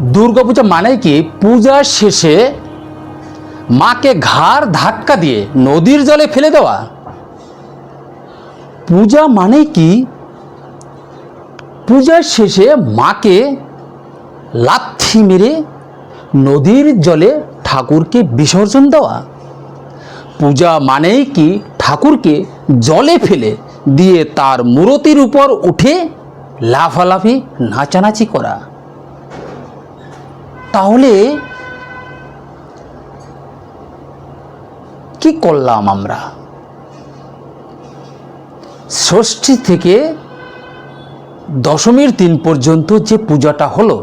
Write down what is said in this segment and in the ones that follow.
দুর্গাপূজা মানে কি? পূজার শেষে মাকে ঘাড় ধাক্কা দিয়ে নদীর জলে ফেলে দেওয়া। পূজা মানে কি? পূজার শেষে মাকে লাথি মেরে নদীর জলে ঠাকুরকে বিসর্জন দেওয়া। পূজা মানেই কি? ঠাকুরকে জলে ফেলে দিয়ে তার মূরতির উপর উঠে লাফালাফি, নাচানাচি করা। তাহলে কি করলাম আমরা? ষষ্ঠী থেকে দশমীর দিন পর্যন্ত যে পূজাটা হলো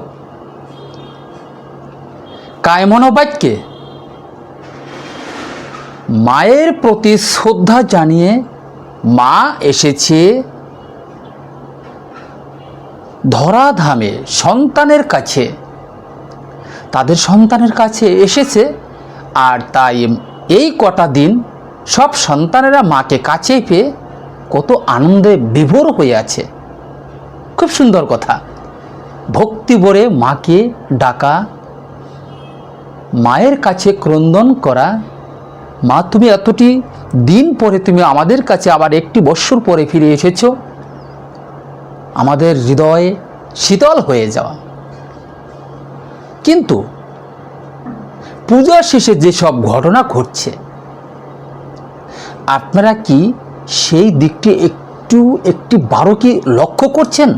কায়মনোবাক্যে মায়ের প্রতি শ্রদ্ধা জানিয়ে মা এসেছে ধরাধামে সন্তানের কাছে। তাদের সন্তানের কাছে এসেছে, আর তাই এই কটা দিন সব সন্তানেরা মাকে কাছে পেয়ে কত আনন্দে বিভোর হয়ে আছে। খুব সুন্দর কথা। ভক্তি ভরে মাকে ডাকা, মায়ের কাছে ক্রন্দন করা, মা, তুমি এতটি দিন পরে তুমি আমাদের কাছে আবার একটি বৎসর পরে ফিরে এসেছ। আমাদের হৃদয়ে শীতল হয়ে যাওয়া। কিন্তু পূজার শেষে যেসব ঘটনা ঘটছে, আপনারা কি সেই দিকটি একটু, একটি বারো কি লক্ষ্য করছেন?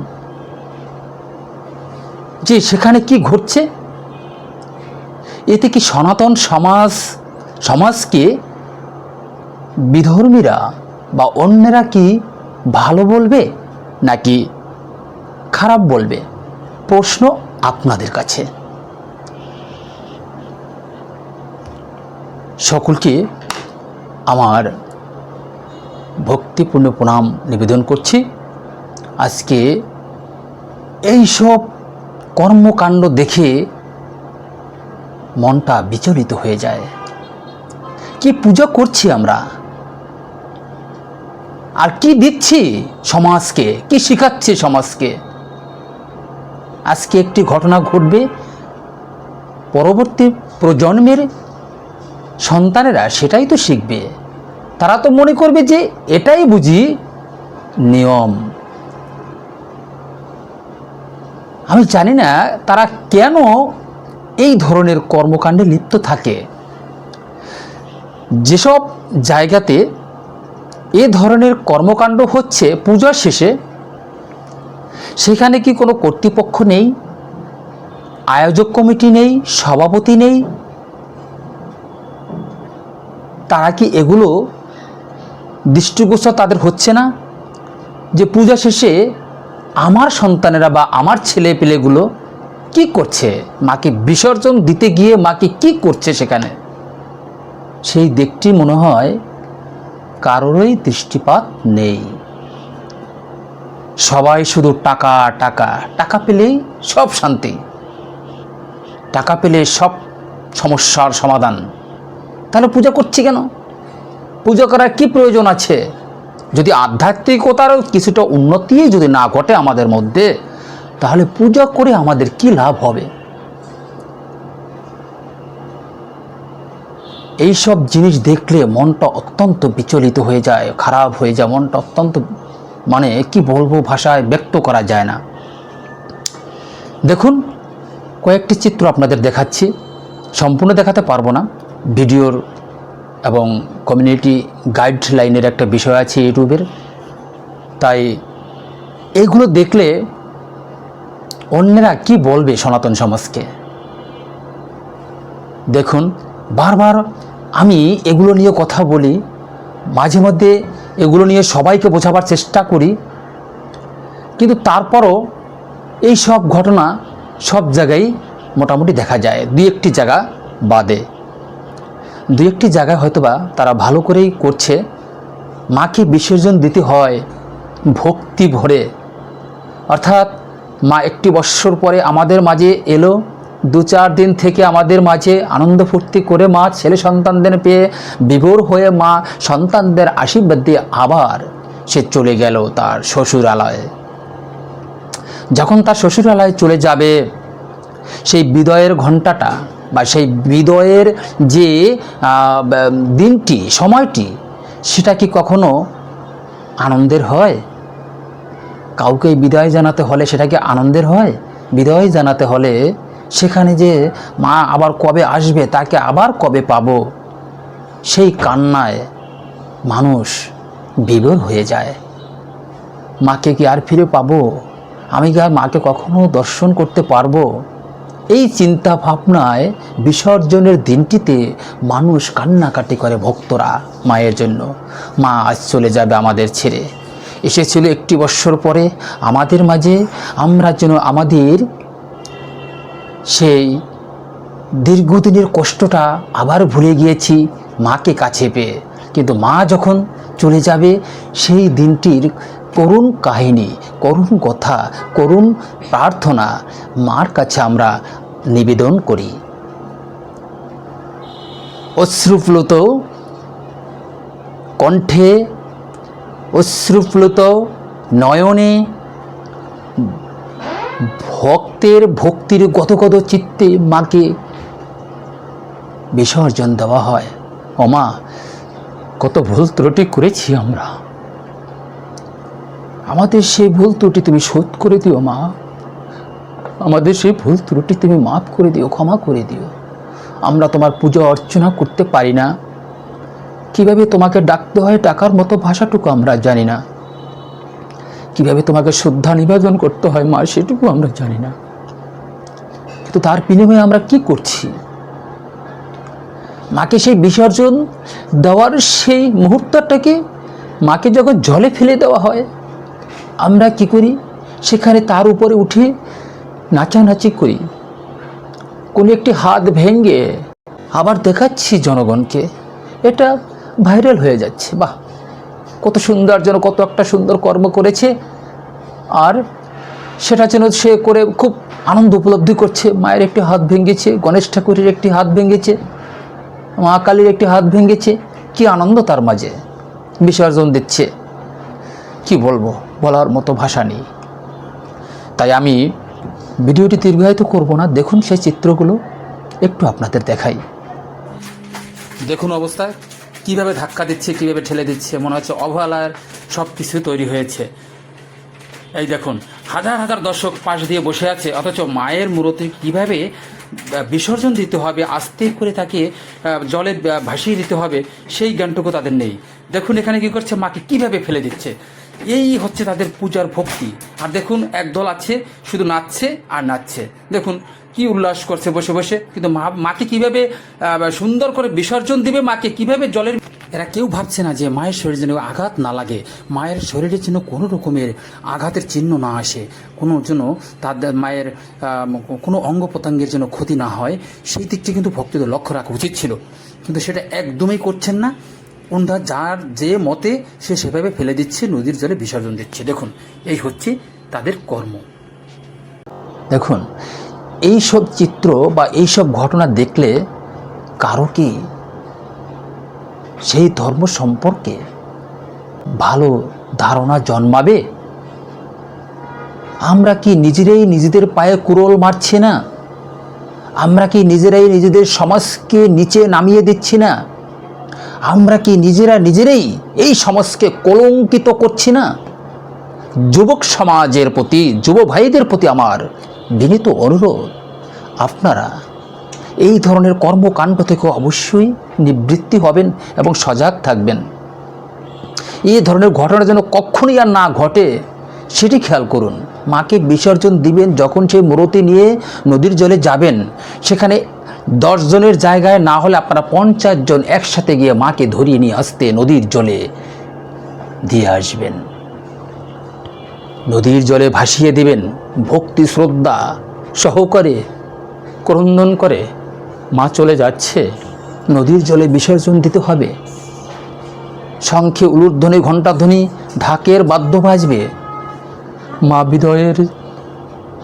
যে সেখানে কি ঘটছে? এতে কি সনাতন সমাজ, সমাজকে বিধর্মীরা বা অন্যরা কি ভালো বলবে নাকি খারাপ বলবে? প্রশ্ন আপনাদের কাছে। সকলকে আমার ভক্তিপূর্ণ প্রণাম নিবেদন করছি। আজকে এই সব কর্মকাণ্ড দেখে মনটা বিচলিত হয়ে যায়। কি পূজা করছি আমরা? আর কি দিচ্ছি সমাজকে? কি শেখাচ্ছি সমাজকে? আজকে একটি ঘটনা ঘটবে। পরবর্তী প্রজন্মের সন্তানেরা সেটাই তো শিখবে। তারা তো মনে করবে যে এটাই বুঝি নিয়ম। আমি জানি না তারা কেন এই ধরনের কর্মকাণ্ডে লিপ্ত থাকে। যেসব জায়গাতে এ ধরনের কর্মকাণ্ড হচ্ছে পূজার শেষে, সেখানে কি কোনো কর্তৃপক্ষ নেই? আয়োজক কমিটি নেই? সভাপতি নেই? তারা কি এগুলো দৃষ্টিগোচর তাদের হচ্ছে না? যে পূজা শেষে আমার সন্তানেরা বা আমার ছেলে পেলেগুলো কি করছে? মাকে বিসর্জন দিতে গিয়ে মাকে কি করছে সেখানে? সেই দিকটি মনে হয় কারোরই দৃষ্টিপাত নেই। সবাই শুধু টাকা টাকা টাকা পেলেই সব শান্তি। টাকা পেলে সব সমস্যার সমাধান। তাহলে পূজা করছি কেন? পূজা করার কি প্রয়োজন আছে? যদি আধ্যাত্মিকতার কিছুটা উন্নতি যদি না ঘটে আমাদের মধ্যে, তাহলে পূজা করে আমাদের কি লাভ হবে? এই সব জিনিস দেখলে মনটা অত্যন্ত বিচলিত হয়ে যায়, খারাপ হয়ে যায়, মনটা অত্যন্ত মানে কি বলব, ভাষায় ব্যক্ত করা যায় না। দেখুন, কয়েকটি চিত্র আপনাদের দেখাচ্ছি। সম্পূর্ণ দেখাতে পারব না। ভিডিওর এবং কমিউনিটি গাইডলাইনের একটা বিষয় আছে ইউটিউবের। তাই এইগুলো দেখলে অন্যেরা কি বলবে সনাতন সমাজকে? দেখুন, বারবার আমি এগুলো নিয়ে কথা বলি, মাঝে মধ্যে এগুলো নিয়ে সবাইকে বোঝাবার চেষ্টা করি, কিন্তু তারপরও এই সব ঘটনা সব জায়গায় মোটামুটি দেখা যায়। দুই একটি জায়গা বাদে। দু একটি জায়গায় হয়তোবা তারা ভালো করেই করছে। মাকে বিসর্জন দিতে হয় ভক্তি ভরে। অর্থাৎ মা একটি বৎসর পরে আমাদের মাঝে এলো। দু চার দিন থেকে আমাদের মাঝে আনন্দ ফুর্তি করে মা, ছেলে সন্তানদের পেয়ে বিভোর হয়ে মা সন্তানদের আশীর্বাদ দিয়ে আবার সে চলে গেল তার শ্বশুরালয়ে। যখন তার শ্বশুরালয়ে চলে যাবে, সেই বিদয়ের ঘন্টাটা বা সেই বিদয়ের যে দিনটি, সময়টি, সেটা কি কখনো আনন্দের হয়? কাউকে বিদায় জানাতে হলে সেটা কি আনন্দের হয়? বিদায় জানাতে হলে সেখানে যে, মা আবার কবে আসবে, তাকে আবার কবে পাবো? সেই কান্নায় মানুষ বিভোর হয়ে যায়। মাকে কি আর ফিরে পাবো? আমি কি আর মাকে কখনো দর্শন করতে পারব? এই চিন্তা ভাবনায় বিসর্জনের দিনটিতে মানুষ কান্নাকাটি করে ভক্তরা মায়ের জন্য। মা আজ চলে যাবে আমাদের ছেড়ে। এসেছিল একটি বৎসর পরে আমাদের মাঝে আমরা যেন আমাদের সেই দীর্ঘদিনের কষ্টটা আবার ভুলে গিয়েছি মাকে কাছে পেয়ে। কিন্তু মা যখন চলে যাবে, সেই দিনটির করুণ কাহিনী, করুণ কথা, করুণ প্রার্থনা মার কাছে আমরা নিবেদন করি। অশ্রুপ্লুত কণ্ঠে অশ্রুপ্লুত নয়নে, ভক্তের ভক্তির গদগদ চিত্তে মাকে বিসর্জন দেওয়া হয়। অমা কত ভুল ত্রুটি করেছি আমরা। আমাদের সেই ভুল ত্রুটি তুমি শোধ করে দিও, মা। আমাদের সেই ভুল ত্রুটি তুমি মাফ করে দিও, ক্ষমা করে দিও। আমরা তোমার পূজা অর্চনা করতে পারি না। কীভাবে তোমাকে ডাকতে হয় টাকার মতো ভাষাটুকু আমরা জানি না। কীভাবে তোমাকে শ্রদ্ধা নিবেদন করতে হয়, মা, সেটুকু আমরা জানি না। কিন্তু তার বিনিময়ে আমরা কি করছি? মাকে সেই বিসর্জন দেওয়ার সেই মুহূর্তটাকে মাকে যখন জলে ফেলে দেওয়া হয় আমরা কি করি? সেখানে তার উপরে উঠে নাচানাচি করি। কোনো একটি হাত ভেঙে আবার দেখাচ্ছি জনগণকে। এটা ভাইরাল হয়ে যাচ্ছে। বাহ! কত সুন্দর যেন, কত একটা সুন্দর কর্ম করেছে। আর সেটা যেন সে করে খুব আনন্দ উপলব্ধি করছে। মায়ের একটি হাত ভেঙেছে গণেশ ঠাকুরের একটি হাত ভেঙেছে মা কালীর একটি হাত ভেঙেছে কি আনন্দ তার মাঝে। বিসর্জন দিচ্ছে। কি বলব? বলার মতো ভাষা নেই। তাই আমি ভিডিওটি দীর্ঘায়িত করব না। দেখুন সেই চিত্রগুলো, একটু আপনাদের দেখাই। দেখুন অবস্থা, কীভাবে ধাক্কা দিচ্ছে, কীভাবে ঠেলে দিচ্ছে, মনে হচ্ছে অবহেলার সব কিছু তৈরি হয়েছে। এই দেখুন, হাজার হাজার দর্শক পাশ দিয়ে বসে আছে, অথচ মায়ের মূর্তি কীভাবে বিসর্জন দিতে হবে, আস্তে করে তাকে জলে ভাসিয়ে দিতে হবে, সেই জ্ঞানটুকু তাদের নেই। দেখুন এখানে কি করছে, মাকে কীভাবে ফেলে দিচ্ছে। এই হচ্ছে তাদের পূজার ভক্তি। আর দেখুন, একদল আছে, শুধু নাচছে আর নাচছে। দেখুন, কি উল্লাস করছে বসে বসে। কিন্তু মা, মাকে কীভাবে সুন্দর করে বিসর্জন দিবে মাকে? কীভাবে জলের এরা কেউ ভাবছে না যে মায়ের শরীরে যেন আঘাত না লাগে। মায়ের শরীরে যেন কোনো রকমের আঘাতের চিহ্ন না আসে। কোনো যেন তাদের মায়ের কোনো অঙ্গ প্রত্যঙ্গের যেন ক্ষতি না হয়। সেই দিকটি কিন্তু ভক্তদের লক্ষ্য রাখা উচিত ছিল। কিন্তু সেটা একদমই করছেন না। ওনারা যার যে মতে সে সেভাবে ফেলে দিচ্ছে, নদীর জলে বিসর্জন দিচ্ছে। দেখুন, এই হচ্ছে তাদের কর্ম। দেখুন এই সব চিত্র বা এই সব ঘটনা দেখলে কারও কি সেই ধর্ম সম্পর্কে ভালো ধারণা জন্মাবে? আমরা কি নিজেরাই নিজেদের পায়ে কুরল মারছি না? আমরা কি নিজেরাই নিজেদের সমাজকে নিচে নামিয়ে দিচ্ছি না? আমরা কি নিজেরা নিজেরাই এই সমাজকে কলঙ্কিত করছি না? যুবক সমাজের প্রতি, যুব ভাইদের প্রতি আমার বিনীত অনুরোধ। আপনারা এই ধরনের কর্মকাণ্ড থেকে অবশ্যই নিবৃত্তি হবেন এবং সজাগ থাকবেন। এই ধরনের ঘটনা যেন কখনই আর না ঘটে, সেটি খেয়াল করুন। মাকে বিসর্জন দিবেন যখন সেই মূরতি নিয়ে নদীর জলে যাবেন, সেখানে জনের জায়গায় না হলে আপনারা পঞ্চাশ জন একসাথে গিয়ে মাকে ধরিয়ে নিয়ে আসতে নদীর জলে দিয়ে আসবেন। নদীর জলে ভাসিয়ে দিবেন, ভক্তি শ্রদ্ধা সহকারে ক্রন্দন করে মা চলে যাচ্ছে, নদীর জলে বিসর্জন দিতে হবে। শঙ্খে উলুধ্বনি ঘণ্টাধ্বনি ঢাকের বাদ্য বাজবে। মা বিদয়ের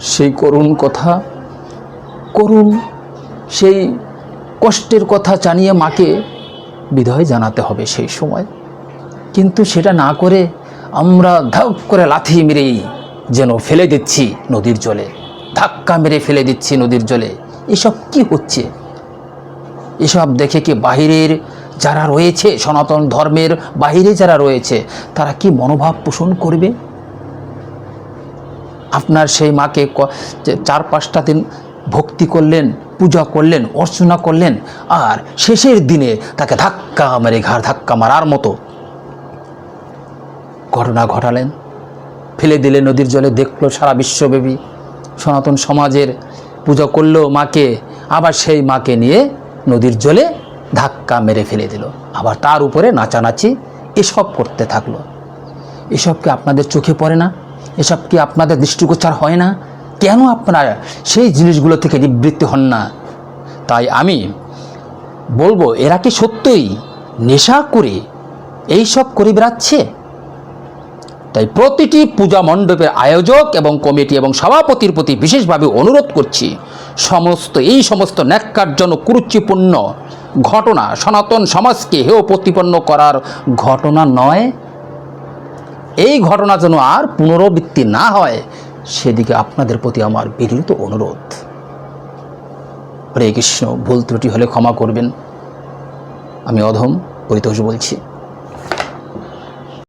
সেই করুণ কথা, করুণ সেই কষ্টের কথা জানিয়ে মাকে বিদয় জানাতে হবে সেই সময়। কিন্তু সেটা না করে আমরা ধাপ করে লাথি মেরেই যেন ফেলে দিচ্ছি নদীর জলে, ধাক্কা মেরে ফেলে দিচ্ছি নদীর জলে। এসব কি হচ্ছে? এসব দেখে কি বাহিরের যারা রয়েছে, সনাতন ধর্মের বাহিরে যারা রয়েছে, তারা কি মনোভাব পোষণ করবে? আপনার সেই মাকে চার পাঁচটা দিন ভক্তি করলেন পূজা করলেন, অর্চনা করলেন, আর শেষের দিনে তাকে ধাক্কা মেরে ঘাড় ধাক্কা মারার মতো ঘটনা ঘটালেন। ফেলে দিলে নদীর জলে, দেখল সারা বিশ্বব্যাপী সনাতন সমাজের পূজা করল মাকে, আবার সেই মাকে নিয়ে নদীর জলে ধাক্কা মেরে ফেলে দিল। আবার তার উপরে নাচানাচি এসব করতে থাকল। এসব কি আপনাদের চোখে পড়ে না? এসব কি আপনাদের দৃষ্টিগোচর হয় না? কেন আপনারা সেই জিনিসগুলো থেকে নিবৃত্তি হন না? তাই আমি বলব, এরা কি সত্যই নেশা করে এইসব করে বেড়াচ্ছে? তাই প্রতিটি পূজা মণ্ডপের আয়োজক এবং কমিটি এবং সভাপতির প্রতি বিশেষভাবে অনুরোধ করছি, সমস্ত, এই সমস্ত ন্যাক্কারজনক, কুরুচিপূর্ণ ঘটনা, সনাতন সমাজকে হেয় প্রতিপন্ন করার ঘটনা নয়। এই ঘটনা যেন আর পুনরাবৃত্তি না হয় সেদিকে আপনাদের প্রতি আমার বিনীত অনুরোধ। হরে কৃষ্ণ, ভুল ত্রুটি হলে ক্ষমা করবেন। আমি অধম পরিতোষ বলছি।